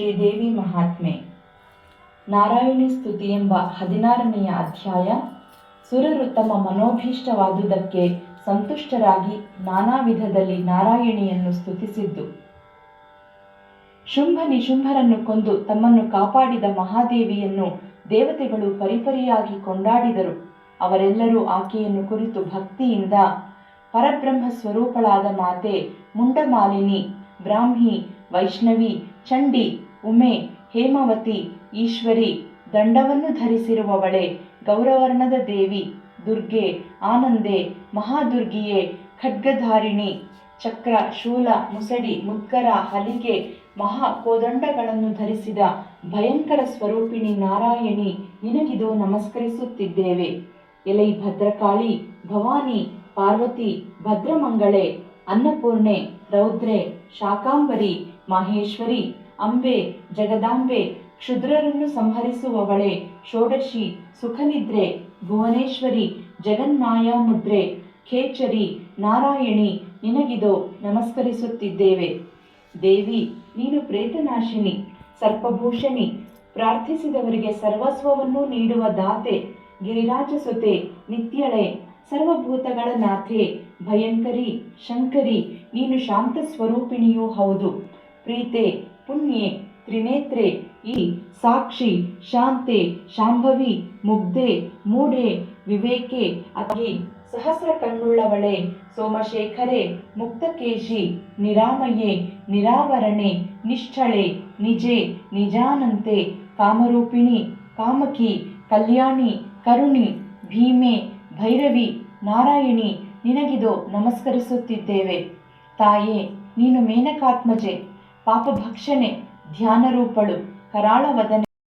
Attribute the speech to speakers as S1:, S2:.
S1: ಶ್ರೀದೇವಿ ಮಹಾತ್ಮೆ. ನಾರಾಯಣಿ ಸ್ತುತಿ ಎಂಬ ಹದಿನಾರನೆಯ ಅಧ್ಯಾಯ. ಸುರರು ತಮ್ಮ ಮನೋಭೀಷ್ಟವಾದುದಕ್ಕೆ ಸಂತುಷ್ಟರಾಗಿ ನಾನಾ ವಿಧದಲ್ಲಿ ನಾರಾಯಣಿಯನ್ನು ಸ್ತುತಿಸಿದ್ದು. ಶುಂಭ ನಿಶುಂಭರನ್ನು ಕೊಂದು ತಮ್ಮನ್ನು ಕಾಪಾಡಿದ ಮಹಾದೇವಿಯನ್ನು ದೇವತೆಗಳು ಪರಿಪರಿಯಾಗಿ ಕೊಂಡಾಡಿದರು. ಅವರೆಲ್ಲರೂ ಆಕೆಯನ್ನು ಕುರಿತು ಭಕ್ತಿಯಿಂದ, ಪರಬ್ರಹ್ಮ ಸ್ವರೂಪಳಾದ ಮಾತೆ ಮುಂಡಮಾಲಿನಿ, ಬ್ರಾಹ್ಮಿ, ವೈಷ್ಣವಿ, ಚಂಡಿ ಉಮೆ ಹೇಮಾವತಿ ಈಶ್ವರಿ ದಂಡವನ್ನು ಧರಿಸಿರುವವಳೆ, ಗೌರವರ್ಣದ ದೇವಿ, ದುರ್ಗೆ, ಆನಂದೆ, ಮಹಾದುರ್ಗಿಯೇ, ಖಡ್ಗಧಾರಿಣಿ, ಚಕ್ರ, ಶೂಲ, ಮುಸಡಿ, ಮುದ್ಗರ, ಹಲಿಗೆ ಮಹಾ ಕೋದಂಡಗಳನ್ನು ಧರಿಸಿದ ಭಯಂಕರ ಸ್ವರೂಪಿಣಿ ನಾರಾಯಣಿ ನಿನಗಿದು ನಮಸ್ಕರಿಸುತ್ತಿದ್ದೇವೆ. ಎಲೈ ಭದ್ರಕಾಳಿ, ಭವಾನಿ, ಪಾರ್ವತಿ, ಭದ್ರಮಂಗಳೆ, ಅನ್ನಪೂರ್ಣೆ, ರೌದ್ರೆ, ಶಾಕಾಂಬರಿ, ಮಹೇಶ್ವರಿ ಅಂಬೆ, ಜಗದಾಂಬೆ, ಕ್ಷುದ್ರರನ್ನು ಸಂಹರಿಸುವವಳೆ, ಷೋಡಶಿ, ಸುಖನಿದ್ರೆ, ಭುವನೇಶ್ವರಿ ಜಗನ್ಮಾಯಾ ಮುದ್ರೆ ಖೇಚರಿ, ನಾರಾಯಣಿ, ನಿನಗಿದೋ ನಮಸ್ಕರಿಸುತ್ತಿದ್ದೇವೆ. ದೇವಿ, ನೀನು ಪ್ರೇತನಾಶಿನಿ, ಸರ್ಪಭೂಷಣಿ, ಪ್ರಾರ್ಥಿಸಿದವರಿಗೆ ಸರ್ವಸ್ವವನ್ನು ನೀಡುವ ದಾತೆ, ಗಿರಿರಾಜ ಸುತೆ, ನಿತ್ಯಳೆ, ಸರ್ವಭೂತಗಳ ನಾಥೆ, ಭಯಂಕರಿ, ಶಂಕರಿ, ನೀನು ಶಾಂತ ಸ್ವರೂಪಿಣಿಯೂ ಹೌದು. ಪ್ರೀತೆ ಪುಣ್ಯೆ, ತ್ರಿನೇತ್ರೆ, ಈ ಸಾಕ್ಷಿ, ಶಾಂತೆ, ಶಾಂಭವಿ, ಮುಗ್ಧೆ, ಮೂಢೆ, ವಿವೇಕೆ ಅತಿ ಸಹಸ್ರ ಕಣ್ಣುಳ್ಳವಳೆ ಸೋಮಶೇಖರೆ, ಮುಕ್ತಕೇಶಿ, ನಿರಾಮಯೆ, ನಿರಾವರಣೆ ನಿಶ್ಚಳೆ ನಿಜೆ, ನಿಜಾನಂತೆ, ಕಾಮರೂಪಿಣಿ, ಕಾಮಕಿ, ಕಲ್ಯಾಣಿ, ಕರುಣಿ, ಭೀಮೆ, ಭೈರವಿ, ನಾರಾಯಣಿ, ನಿನಗಿದು ನಮಸ್ಕರಿಸುತ್ತಿದ್ದೇವೆ. ತಾಯೇ, ನೀನು ಮೇನಕಾತ್ಮಜೆ. ಪಾಪಭಕ್ಷಣೆ ಧ್ಯಾನರೂಪಳು ಕರಾಳವದನೆ